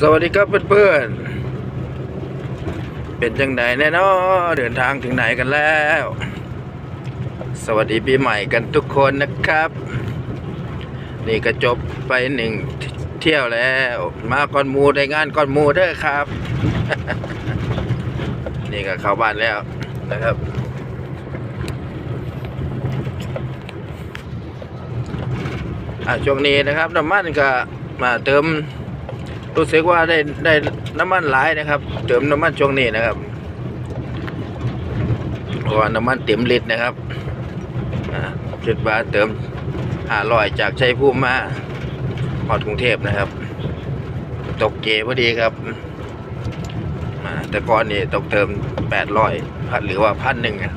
สวัสดีครับเพื่อนๆ เป็นจังไหนแน่นอเดินทางถึงไหนกันแล้ว สวัสดีปีใหม่กันทุกคนนะครับ นี่ก็จบไปหนึ่งเที่ยวแล้ว มาก้อนมูได้งานก้อนมูเด้อครับ นี่ก็เข้าบ้านแล้วนะครับ อะช่วงนี้นะครับน้ำมันก็มาเติม รู้สึกว่าได้ได้น้ำมันหลายนะครับ เติมน้ำมันช่วงนี้นะครับเพราะว่าน้ำมันเต็มลิตรนะครับอ่าคิดว่าเติมห้าร้อยจากชัยภูมิมาพอดกรุงเทพนะครับ ตกเกพอดีครับแต่ก่อนนี่ตกเติมแปดร้อยพันหรือว่าพันหนึ่งอะ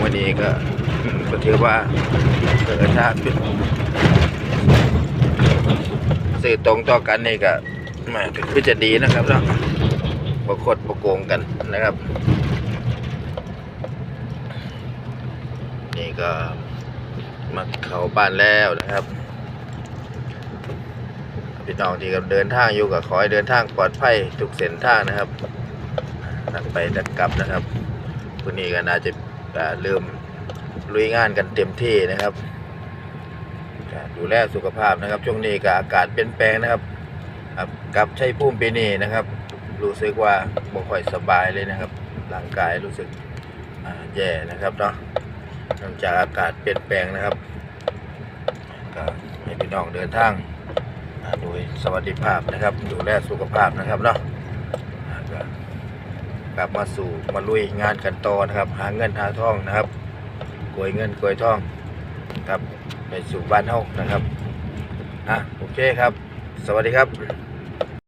วันนี้ก็ก็ถือว่าเออถ้าเป็น สื่อตรงต่อกันนี่ก็มาคือจะดีนะครับเนาะบกคดบกโกงกันนะครับ นี่ก็มาเข้าบ้านแล้วนะครับพี่น้องที่กำลังเดินทางอยู่กับขอให้เดินทางปลอดภัยทุกเส้นทางนะครับนักไปนักกลับนะครับวันนี้ก็น่าจะเริ่มลุยงานกันเต็มที่นะครับ ดูแลสุขภาพนะครับ ช่วงนี้ก็อากาศเปลี่ยนแปลงนะครับครับกับชัยภูมิปีนี้นะครับ รู้สึกว่าบ่ค่อยสบายเลยนะครับ ร่างกายรู้สึกแย่นะครับเนาะเนื่องจากอากาศเปลี่ยนแปลงนะครับก็ให้พี่น้องเดินทางอ่าโดยสวัสดิภาพนะครับ ดูแลสุขภาพนะครับเนาะก็กลับมาสู่มาลุยงานกันต่อนะครับ หาเงินหาทองนะครับกวยเงินกวยทองครับ ไปสู่บ้านเฮานะครับอะโอเคครับ สวัสดีครับ